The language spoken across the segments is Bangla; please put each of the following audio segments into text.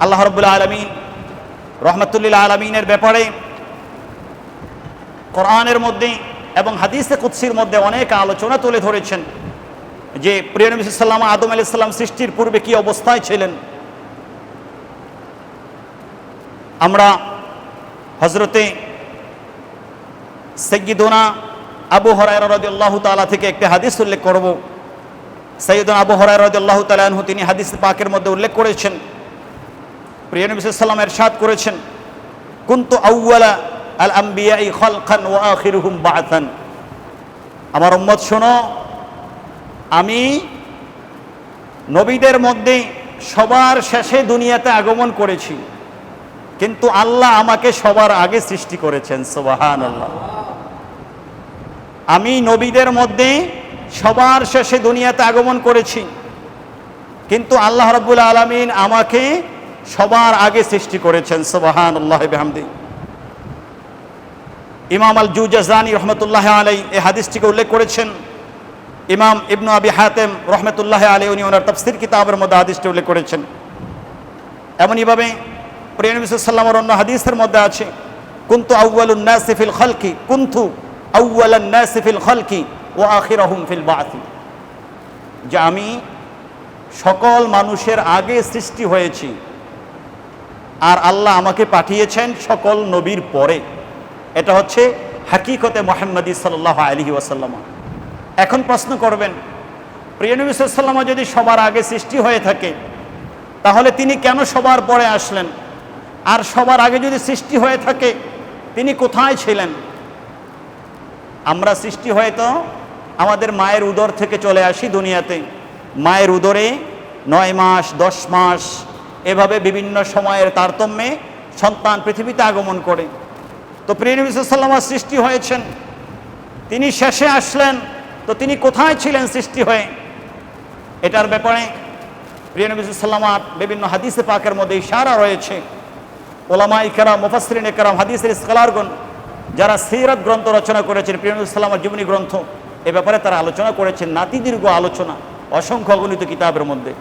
আল্লাহ রব্বুল আলমিন রহমতুল্লিল আলমিনের ব্যাপারে কোরআনের মধ্যে এবং হাদিসে কুৎসির মধ্যে অনেক আলোচনা তুলে ধরেছেন যে প্রিয় নবী সাল্লাম আদম আলি সাল্লাম সৃষ্টির পূর্বে কি অবস্থায় ছিলেন। আমরা হজরতে সৈয়দোনা আবু হরাই রাদিয়াল্লাহ তাআলা থেকে একটি হাদিস উল্লেখ করব। সৈয়দনা আবু হরাই রাদিয়াল্লাহু তাআলা আনহু তিনি হাদিস পাকের মধ্যে উল্লেখ করেছেন। প্রিয় নবী সাল্লাম এরশাদ করেছেন, কুনতু আউওয়ালা আল আম্বিয়াই খালকান ওয়া আখিরুহুম বাআতান আমার উম্মত, শোনো, আমি নবীদের মধ্যে সবার শেষে দুনিয়াতে আগমন করেছি, কিন্তু আল্লাহ আমাকে সবার আগে সৃষ্টি করেছেন সোবাহান আল্লাহ আমি নবীদের মধ্যে সবার শেষে দুনিয়াতে আগমন করেছি, কিন্তু আল্লাহ রব্বুল আলমিন আমাকে সবার আগে সৃষ্টি করেছেন সোবাহান আল্লাহ ইমাম আল জুজানি রহমতুল্লাহ আলাই এই হাদিসটিকে উল্লেখ করেছেন। ইমাম ইবনু আবি হাতেম রহমতুল্লাহ আলী উনি ওনার তফসির কিতাবের মধ্যে হাদিসটি উল্লেখ করেছেন। এমনইভাবে প্রিয়নবিসাল্লামের অন্য হাদিসের মধ্যে আছে, কুন্তু আউ্বালুন্নাসিফিল খলকি, কুন্তু আউ্বালান্নাসিফিল খলকি ও আখিরহুম ফিল বাতি যে আমি সকল মানুষের আগে সৃষ্টি হয়েছি আর আল্লাহ আমাকে পাঠিয়েছেন সকল নবীর পরে। এটা হচ্ছে হাকিকতে মোহাম্মদী সাল্লাহ আলহি ওয়াসাল্লাম। এখন প্রশ্ন করবেন, প্রিয় নবী সাল্লামা যদি সবার আগে সৃষ্টি হয়ে থাকে, তাহলে তিনি কেন সবার পরে আসলেন? আর সবার আগে যদি সৃষ্টি হয়ে থাকে, তিনি কোথায় ছিলেন? আমরা সৃষ্টি হয়ে তো আমাদের মায়ের উদর থেকে চলে আসি দুনিয়াতে। মায়ের উদরে নয় মাস, দশ মাস এভাবে বিভিন্ন সময়ের তারতম্যে সন্তান পৃথিবীতে আগমন করে। তো প্রিয় নবী সাল্লামা সৃষ্টি হয়েছেন। তিনি শেষে আসলেন, তো তিনি কোথায় ছিলেন সৃষ্টি হয়ে? এটার ব্যাপারে প্রিয় নবী সাল্লামার বিভিন্ন হাদিসে পাকের মধ্যে ইশারা রয়েছে। ওলামা ইকারাম মুফাসরিন ইকারাম হাদিসের স্কলারগণ যারা সিরাত গ্রন্থ রচনা করেছেন, প্রিয় নবী সাল্লামার জীবনী গ্রন্থ, এ ব্যাপারে তারা আলোচনা করেছেন, নাতিদীর্ঘ আলোচনা, অসংখ্য অগণিত কিতাবের মধ্যে।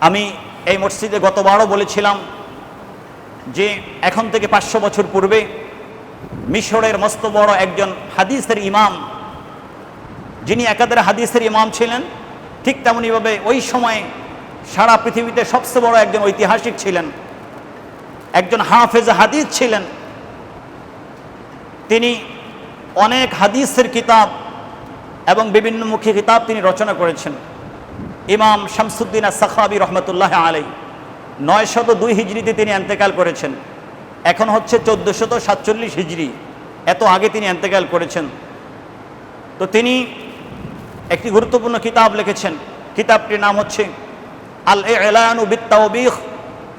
আমি এই মসজিদে গতবারও বলেছিলাম যে এখন থেকে পাঁচশো বছর পূর্বে মিশরের মস্ত বড় একজন হাদিসের ইমাম, যিনি একাদের হাদিসের ইমাম ছিলেন, ঠিক তেমনইভাবে ওই সময়ে সারা পৃথিবীতে সবচেয়ে বড় একজন ঐতিহাসিক ছিলেন, একজন হাফেজ হাদিস ছিলেন। তিনি অনেক হাদিসের কিতাব এবং বিভিন্নমুখী কিতাব তিনি রচনা করেছেন। ইমাম শামসুদ্দিন সাখাবি রহমতুল্লাহ আলাই নয় শত দুই হিজড়িতে তিনি এন্তেকাল করেছেন। এখন হচ্ছে চোদ্দোশত সাতচল্লিশ হিজড়ি এত আগে তিনি এন্তেকাল করেছেন। তো তিনি একটি গুরুত্বপূর্ণ কিতাব লিখেছেন। কিতাবটির নাম হচ্ছে আল এলানু বিত্তাউবিখ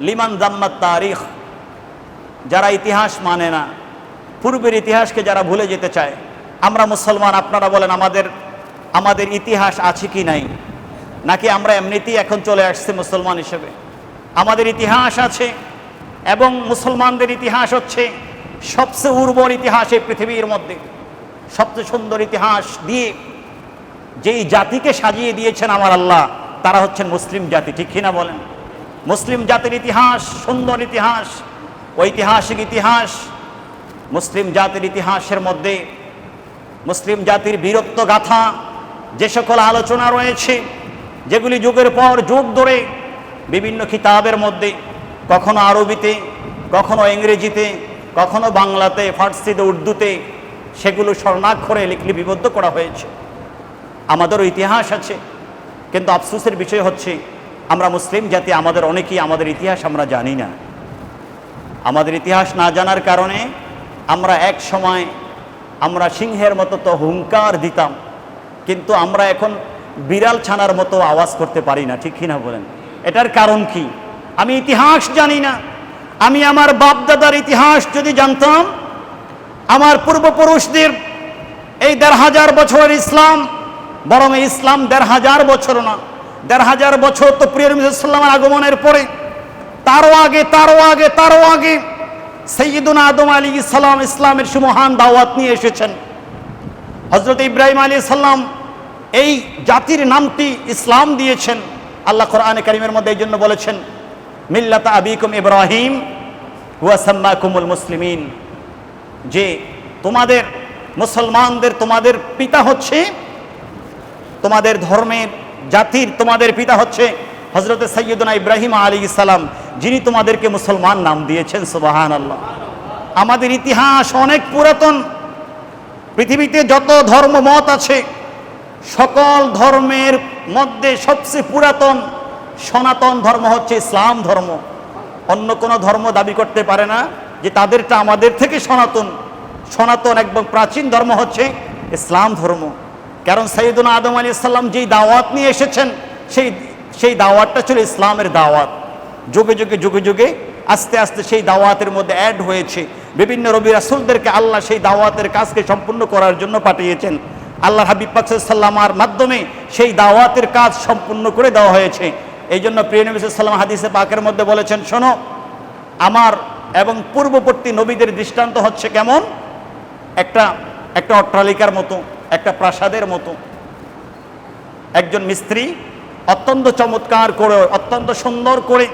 লিমান জাম্মাত তারিখ। যারা ইতিহাস মানে না, পূর্বের ইতিহাসকে যারা ভুলে যেতে চায়, আমরা মুসলমান আপনারা বলেন আমাদের আমাদের ইতিহাস আছে কি নাই? নাকি আমরা এমনিতেই এখন চলে আসছে মুসলমান হিসেবে? আমাদের ইতিহাস আছে এবং মুসলমানদের ইতিহাস হচ্ছে সবচেয়ে উর্বর ইতিহাস এই পৃথিবীর মধ্যে। সবচেয়ে সুন্দর ইতিহাস দিয়ে যেই জাতিকে সাজিয়ে দিয়েছেন আমার আল্লাহ, তারা হচ্ছেন মুসলিম জাতি, ঠিক কিনা বলেন? মুসলিম জাতির ইতিহাস সুন্দর ইতিহাস, ঐতিহাসিক ইতিহাস, মুসলিম জাতির ইতিহাসের মধ্যে মুসলিম জাতির বীরত্ব গাথা যে সকল আলোচনা রয়েছে যেগুলি যুগের পর যুগ ধরে বিভিন্ন কিতাবের মধ্যে, কখনো আরবিতে, কখনো ইংরেজিতে, কখনো বাংলাতে, ফার্সিতে, উর্দুতে সেগুলো স্বর্ণাক্ষরে লিপিবদ্ধ করা হয়েছে। আমাদেরও ইতিহাস আছে, কিন্তু আফসোসের বিষয় হচ্ছে, আমরা মুসলিম জাতি, আমাদের অনেকেই আমাদের ইতিহাস আমরা জানি না। আমাদের ইতিহাস না জানার কারণে আমরা এক সময় আমরা সিংহের মতো তো হুঙ্কার দিতাম, কিন্তু আমরা এখন বিড়াল ছানার মতো আওয়াজ করতে পারি না, ঠিক কিনা বলেন? এটার কারণ কি? আমি ইতিহাস জানি না। আমি আমার বাপ দাদার ইতিহাস যদি জানতাম, আমার পূর্বপুরুষদের এই দেড় হাজার বছরের ইসলাম, বরং ইসলাম দেড় হাজার বছর না, দেড় হাজার বছর তো প্রিয় আগমনের পরে, তারও আগে তারও আগে তারও আগে সৈয়দুল আদম আলী ইসলাম ইসলামের সুমহান দাওয়াত নিয়ে এসেছেন। হজরত ইব্রাহিম আলী সাল্লাম এই জাতির নামটি ইসলাম দিয়েছেন। আল্লাহ কোরআনে কারিমের মধ্যে এই জন্য বলেছেন, মিল্লাতা আবিকুম ইব্রাহিম ওয়াসাম্মাকুমুল মুসলিমিন। যে তোমাদের মুসলমানদের তোমাদের পিতা হচ্ছে, তোমাদের ধর্মের জাতির তোমাদের পিতা হচ্ছে হজরত সৈয়দনা ইব্রাহিম আলী সালাম, যিনি তোমাদেরকে মুসলমান নাম দিয়েছেন সুবাহান আল্লাহ আমাদের ইতিহাস অনেক পুরাতন। পৃথিবীতে যত ধর্মমত আছে সকল ধর্মের মধ্যে সবচেয়ে পুরাতন সনাতন ধর্ম হচ্ছে ইসলাম ধর্ম। অন্য কোনো ধর্ম দাবি করতে পারে না যে তাদেরটা আমাদের থেকে সনাতন। সনাতন একদম প্রাচীন ধর্ম হচ্ছে ইসলাম ধর্ম। কারণ সৈয়দুল আদম আলী ইসলাম যেই দাওয়াত নিয়ে এসেছেন, সেই সেই দাওয়াতটা ছিল ইসলামের দাওয়াত। যুগে যুগে যুগে যুগে আস্তে আস্তে সেই দাওয়াতের মধ্যে অ্যাড হয়েছে। বিভিন্ন রবি রাসুলদেরকে আল্লাহ সেই দাওয়াতের কাজকে সম্পূর্ণ করার জন্য পাঠিয়েছেন। আল্লাহ হাবিব পাকসাল্লামার মাধ্যমে সেই দাওয়াতের কাজ সম্পূর্ণ করে দেওয়া হয়েছে। এই জন্য প্রিয় নবী সাল্লাম হাদিসে পাকের মধ্যে বলেছেন, শোনো, আমার এবং পূর্ববর্তী নবীদের দৃষ্টান্ত হচ্ছে কেমন? একটা একটা অট্টালিকার মতো, একটা প্রাসাদের মতো। একজন মিস্ত্রি অত্যন্ত চমৎকার করে, অত্যন্ত সুন্দর করে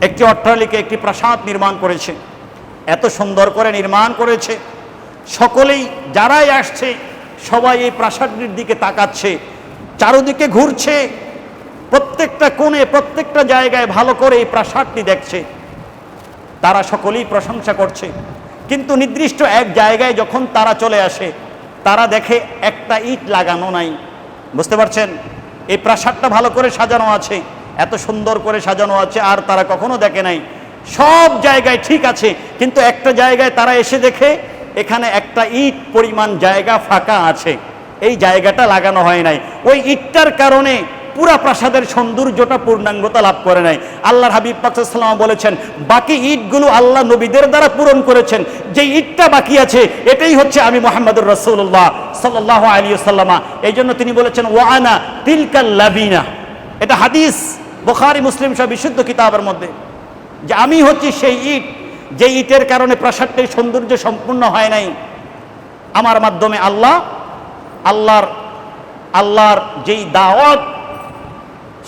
একটি অট্টালিকা, একটি প্রাসাদ নির্মাণ করেছে। এত সুন্দর করে নির্মাণ করেছে। সকলেই, যারাই আসছে সবাই এই প্রাসাদটির দিকে তাকাচ্ছে, চারোদিকে ঘুরছে, প্রত্যেকটা কোণে, প্রত্যেকটা জায়গায় ভালো করে এই প্রাসাদটি দেখছে। তারা সকলেই প্রশংসা করছে। কিন্তু নির্দিষ্ট এক জায়গায় যখন তারা চলে আসে, তারা দেখে একটা ইট লাগানো নাই। বুঝতে পারছেন? এই প্রাসাদটা ভালো করে সাজানো আছে, এত সুন্দর করে সাজানো আছে, আর তারা কখনো দেখে নাই। সব জায়গায় ঠিক আছে, কিন্তু একটা জায়গায় তারা এসে দেখে এখানে একটা ইট পরিমাণ জায়গা ফাঁকা আছে। এই জায়গাটা লাগানো হয় নাই। ওই ইটটার কারণে পুরা প্রাসাদের সৌন্দর্যটা পূর্ণাঙ্গতা লাভ করে নাই। আল্লাহর হাবিব পাকসাল্লাম বলেছেন, বাকি ইটগুলো আল্লাহ নবীদের দ্বারা পূরণ করেছেন। যে ইটটা বাকি আছে, এটাই হচ্ছে আমি মোহাম্মদুর রসুল্লাহ সাল্লাহ আলী সাল্লামা এই জন্য তিনি বলেছেন ওয়ানা তিলকাল লাবিনা। এটা হাদিস, বোখারি, মুসলিম সব বিশুদ্ধ কিতাবের মধ্যে। যে আমি হচ্ছি সেই ইট যে ইটের কারণে প্রাসাদটির সৌন্দর্য সম্পূর্ণ হয় নাই, আমার মাধ্যমে আল্লাহ, আল্লাহর আল্লাহর যেই দাওয়াত,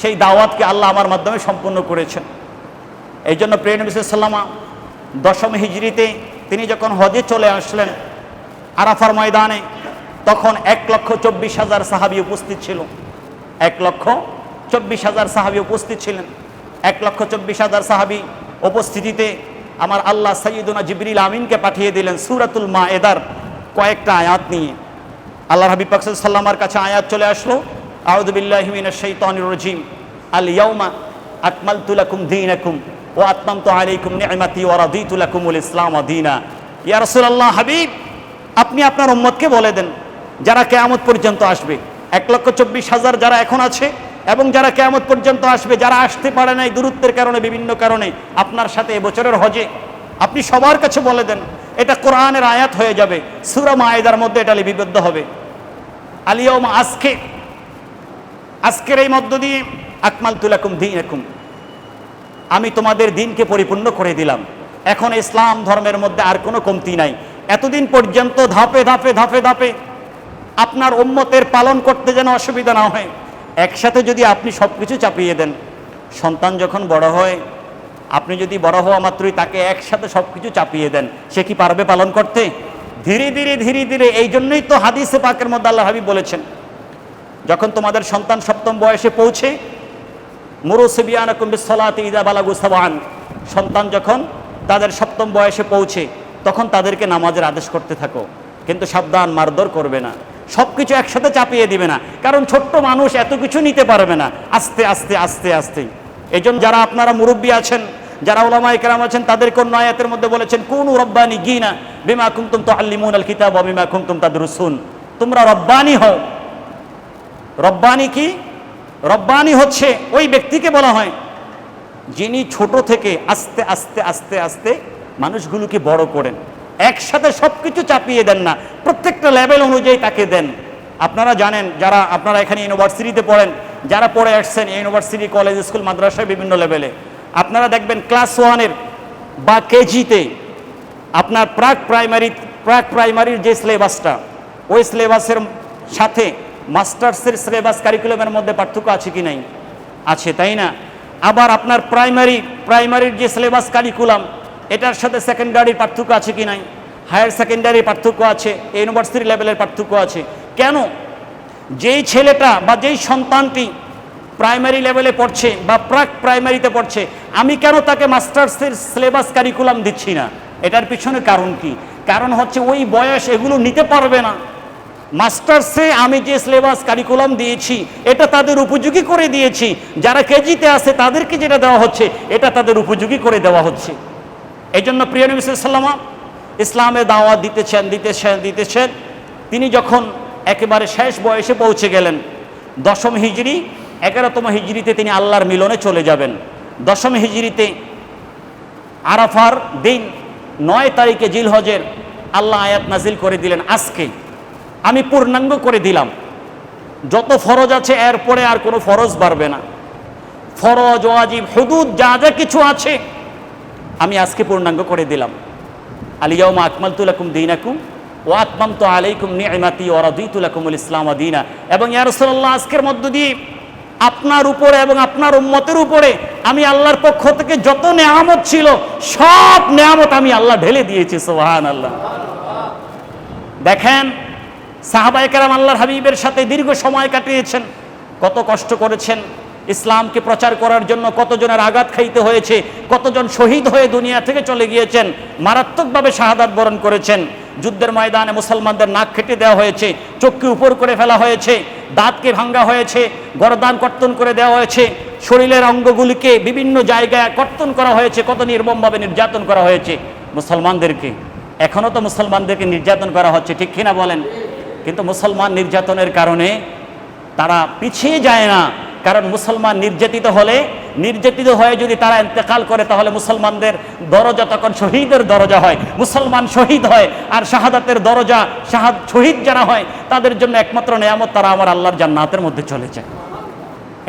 সেই দাওয়াতকে আল্লাহ আমার মাধ্যমে সম্পূর্ণ করেছেন। এই জন্য নবী সাল্লামা দশম হিজড়িতে তিনি যখন হজে চলে আসলেন আরাফার ময়দানে, তখন এক লক্ষ চব্বিশ হাজার সাহাবি উপস্থিত ছিল। এক লক্ষ চব্বিশ হাজার সাহাবি উপস্থিত ছিলেন। এক লক্ষ চব্বিশ হাজার সাহাবি উপস্থিতিতে আমার আল্লাহ সৈয়দুনা জিবরিল আমিনকে পাঠিয়ে দিলেন সুরাতুল মা এদার কয়েকটা আয়াত নিয়ে। আল্লাহ হাবিব সাল্লামার কাছে আয়াত চলে আসলো। আউদুবিল্লাহমিন শৈতানুর রজিম। আল ইয়ৌমা আকমাল তুলাকুম দিনাকুম ও আত্মাম তো আলাইকুম নিয়মাতি ও রাদিতুলাকুমুল ইসলাম দিনা। ইয়া রাসূলুল্লাহ হাবিব, আপনি আপনার উম্মতকে বলে দেন, যারা কেয়ামত পর্যন্ত আসবে। এক লক্ষ চব্বিশ হাজার যারা এখন আছে এবং যারা কেয়ামত পর্যন্ত আসবে, যারা আসতে পারে নাই দূরত্বের কারণে, বিভিন্ন কারণে, আপনার সাথে এবছরের হজে, আপনি সবার কাছে বলে দেন, এটা কোরআনের আয়াত হয়ে যাবে, সুরা মায়েদার মধ্যে এটা লিপিবদ্ধ হবে। আলিয়ম আজকে, আজকের এই মধ্য দিয়ে আকমাল তুলাকুম দিন একুম আমি তোমাদের দিনকে পরিপূর্ণ করে দিলাম। এখন ইসলাম ধর্মের মধ্যে আর কোনো কমতি নাই। এতদিন পর্যন্ত ধাপে ধাপে ধাপে ধাপে আপনার উম্মতের পালন করতে যেন অসুবিধা না হয়। একসাথে যদি আপনি সব কিছু চাপিয়ে দেন, সন্তান যখন বড় হয়, আপনি যদি বড় হওয়া মাত্রই তাকে একসাথে সব কিছু চাপিয়ে দেন, সে কি পারবে পালন করতে? ধীরে ধীরে ধীরে ধীরে এই জন্যই তো হাদিসে পাকের মধ্যে আল্লাহ হাবিব বলেছেন, যখন তোমাদের সন্তান সপ্তম বয়সে পৌঁছে মুরুসিবিয়ান সন্তান যখন তাদের সপ্তম বয়সে পৌঁছে, তখন তাদেরকে নামাজের আদেশ করতে থাকো, কিন্তু সাবধান মারধর করবে না। সব কিছু একসাথে চাপিয়ে দিবে না। কারণ ছোট্ট মানুষ এত কিছু নিতে পারবে না। আস্তে আস্তে আস্তে আস্তে। এই যারা আপনারা মুরব্বী আছেন, যারা ওলামাই কেরাম আছেন, তাদেরকে অন্য আয়াতের মধ্যে বলেছেন, কোন রব্বানি গিনা বিমা কুমতুম তো আল্লিমুন আল কিতাব বিমা কুমতুম তাদের রসুন তোমরা রব্বানি হও। রব্বানি কি? রব্বানি হচ্ছে ওই ব্যক্তিকে বলা হয়, যিনি ছোট থেকে আস্তে আস্তে আস্তে আস্তে মানুষগুলোকে বড় করেন। একসাথে সব কিছু চাপিয়ে দেন না। প্রত্যেকটা লেভেল অনুযায়ী তাকে দেন। আপনারা জানেন, যারা আপনারা এখানে ইউনিভার্সিটিতে পড়েন, যারা পড়ে আসছেন ইউনিভার্সিটি কলেজ স্কুল মাদ্রাসায় বিভিন্ন লেভেলে আপনারা দেখবেন ক্লাস ওয়ানের বা কেজিতে আপনার প্রাক প্রাইমারি প্রাক প্রাইমারির যে সিলেবাসটা ওই সিলেবাসের সাথে মাস্টার্সের সিলেবাস কারিকুলামের মধ্যে পার্থক্য আছে কি নাই? আছে, তাই না? আবার আপনার প্রাইমারি প্রাইমারির যে সিলেবাস কারিকুলাম এটার সাথে সেকেন্ডারির পার্থক্য আছে কি নাই? হায়ার সেকেন্ডারি পার্থক্য আছে ইউনিভার্সিটি লেভেলের পার্থক্য আছে। কেন? যেই ছেলেটা বা যেই সন্তানটি প্রাইমারি লেভেলে পড়ছে বা প্রাক প্রাইমারিতে পড়ছে, আমি কেন তাকে মাস্টার্সের সিলেবাস কারিকুলাম দিচ্ছি না? এটার পিছনে কারণ কি? কারণ হচ্ছে ওই বয়স এগুলো নিতে পারবে না। মাস্টার্সে আমি যে সিলেবাস কারিকুলাম দিয়েছি, এটা তাদের উপযোগী করে দিয়েছি। যারা কেজিতে আছে তাদেরকে যেটা দেওয়া হচ্ছে, এটা তাদের উপযোগী করে দেওয়া হচ্ছে। এই জন্য প্রিয় নবী সাল্লামা ইসলামে দাওয়াত দিতেছেন দিতেছেন দিতেছেন। তিনি যখন একেবারে শেষ বয়সে পৌঁছে গেলেন, দশম হিজড়ি এগারোতম হিজড়িতে তিনি আল্লাহর মিলনে চলে যাবেন। দশম হিজড়িতে আরাফার দিন নয় তারিখে জিলহজের আল্লাহ আয়াত নাজিল করে দিলেন আজকে। আমি পূর্ণাঙ্গ করে দিলাম। যত ফরজ আছে এরপরে আর কোনো ফরজ বাড়বে না। ফরজ, ওয়াজিব, হুদুদ, যা যা কিছু আছে আমি আজকে পূর্ণাঙ্গ করে দিলাম। আলিয়াউমা আকমালতুলাকুম দিনাকুম ও আত্মাম তো আলাইকুম নিয়মাতি ওরাদিতুলাকুমুল ইসলাম দিনা। এবং ইয়ারসল্লাহ আজকের মধ্য দিয়ে আপনার উপরে এবং আপনার উম্মতের উপরে আমি আল্লাহর পক্ষ থেকে যত নেয়ামত ছিল, সব নেয়ামত আমি আল্লাহ ঢেলে দিয়েছি সোহান আল্লাহ দেখেন সাহাবাই কেরাম আল্লাহর হাবিবের সাথে দীর্ঘ সময় কাটিয়েছেন, কত কষ্ট করেছেন। ইসলামকে প্রচার করার জন্য কতজনের আঘাত খাইতে হয়েছে, কতজন শহীদ হয়ে দুনিয়া থেকে চলে গিয়েছেন, মারাত্মকভাবে শাহাদাত বরণ করেছেন। যুদ্ধের ময়দানে মুসলমানদের নাক খেটে দেওয়া হয়েছে, চোখকে উপর করে ফেলা হয়েছে, দাঁতকে ভাঙ্গা হয়েছে, গরদান কর্তন করে দেওয়া হয়েছে, শরীরের অঙ্গগুলিকে বিভিন্ন জায়গায় কর্তন করা হয়েছে, কত নির্মমভাবে নির্যাতন করা হয়েছে। মুসলমানদেরকে এখনও তো মুসলমানদেরকে নির্যাতন করা হচ্ছে, ঠিক কিনা বলেন? কিন্তু মুসলমান নির্যাতনের কারণে তারা পিছিয়ে যায় না। কারণ মুসলমান নির্যাতিত হলে, নির্যাতিত হয়ে যদি তারা ইন্তেকাল করে, তাহলে মুসলমানদের দরজা তখন শহীদের দরজা হয়। মুসলমান শহীদ হয় আর শাহাদাতের দরজা শাহাদ শহীদ যারা হয়, তাদের জন্য একমাত্র নেয়ামত তারা আমার আল্লাহর জান্নাতের মধ্যে চলে যায়।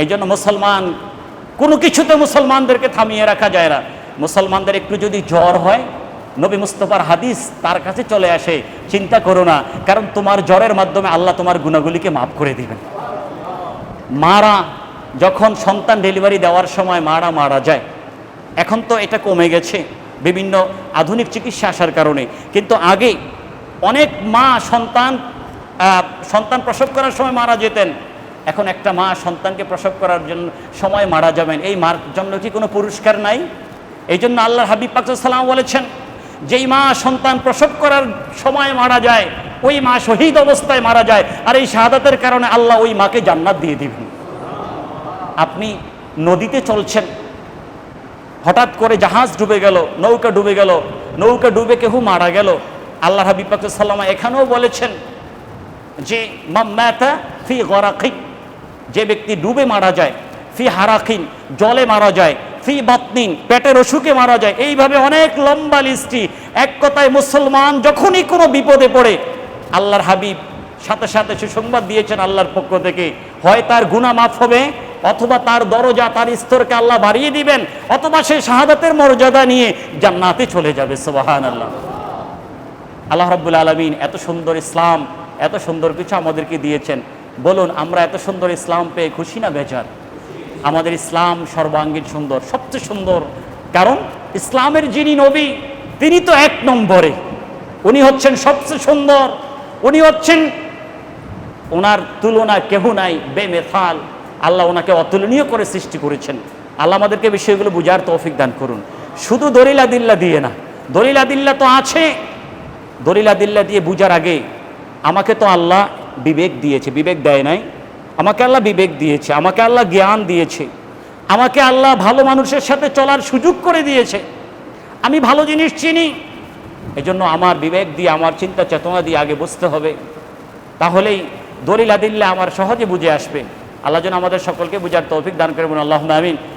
এই জন্য মুসলমান, কোনো কিছুতে মুসলমানদেরকে থামিয়ে রাখা যায় না। মুসলমানদের একটু যদি জ্বর হয়, নবী মুস্তফার হাদিস তার কাছে চলে আসে, চিন্তা করো না, কারণ তোমার জ্বরের মাধ্যমে আল্লাহ তোমার গুণাগুলিকে মাফ করে দিবেন। মারা যখন সন্তান ডেলিভারি দেওয়ার সময় মারা মারা যায়, এখন তো এটা কমে গেছে, বিভিন্ন আধুনিক চিকিৎসা আসার কারণে। কিন্তু আগে অনেক মা সন্তান সন্তান প্রসব করার সময় মারা যেতেন। এখন একটা মা সন্তানকে প্রসব করার জন্য সময় মারা যাবেন। এই মার জন্য কি কোনো পুরস্কার নাই? এই জন্য আল্লাহ হাবিব পাকসাল্লাম বলেছেন, যেই মা সন্তান প্রসব করার সময় মারা যায়, ওই মা শহীদ অবস্থায় মারা যায়। আর এই শাহাদাতের কারণে আল্লাহ ওই মাকে জান্নাত দিয়ে দিবেন। আপনি নদীতে চলছেন। হঠাৎ করে জাহাজ ডুবে গেল, নৌকা ডুবে গেল, নৌকা ডুবে কেহু মারা গেল। আল্লাহ হাবিব সাল্লামা এখানেও বলেছেন যে মাম্মাতা ফি গরাকিন যে ব্যক্তি ডুবে মারা যায়, ফি হারাকিন, জলে মারা যায়, ফি বাতনিন, পেটের অসুখে মারা যায়, এইভাবে অনেক লম্বা লিস্টি এক কথায় মুসলমান যখনই কোনো বিপদে পড়ে, আল্লাহর হাবিব সাথে সাথে সুসংবাদ দিয়েছেন আল্লাহর পক্ষ থেকে, হয় তার গুণা মাফ হবে অথবা তার দরজা, তার স্তরকে আল্লাহ বাড়িয়ে দিবেন, অথবা সে শাহাদাতের মর্যাদা নিয়ে জান্নাতে চলে যাবে সুবাহান আল্লাহ আল্লাহ রব্বুল আলমিন এত সুন্দর ইসলাম, এত সুন্দর কিছু আমাদেরকে দিয়েছেন। বলুন, আমরা এত সুন্দর ইসলাম পেয়ে খুশি না বেজার? আমাদের ইসলাম সর্বাঙ্গীন সুন্দর, সবচেয়ে সুন্দর। কারণ, ইসলামের যিনি নবী, তিনি তো এক নম্বরে। উনি হচ্ছেন সবচেয়ে সুন্দর। উনি হচ্ছেন, ওনার তুলনা কেহ নাই, বেমেথাল। আল্লাহ ওনাকে অতুলনীয় করে সৃষ্টি করেছেন। আল্লাহ আমাদেরকে বিষয়গুলো বুঝার তৌফিক দান করুন। শুধু দলিলা দিল্লা দিয়ে না, দলিলা দিল্লা তো আছে। দলিলা দিল্লা দিয়ে বুঝার আগে আমাকে তো আল্লাহ বিবেক দিয়েছে, বিবেক দেয় নাই। আমাকে আল্লাহ বিবেক দিয়েছে, আমাকে আল্লাহ জ্ঞান দিয়েছে। আমাকে আল্লাহ ভালো মানুষের সাথে চলার সুযোগ করে দিয়েছে। আমি ভালো জিনিস চিনি। এজন্য আমার বিবেক দিয়ে, আমার চিন্তা চেতনা দিয়ে আগে বুঝতে হবে। তাহলেই দলিল আদিল্লা আমার সহজে বুঝে আসবে। আল্লাহ যেন আমাদের সকলকে বুঝার তৌফিক দান করবেন আল্লাহ আমিন।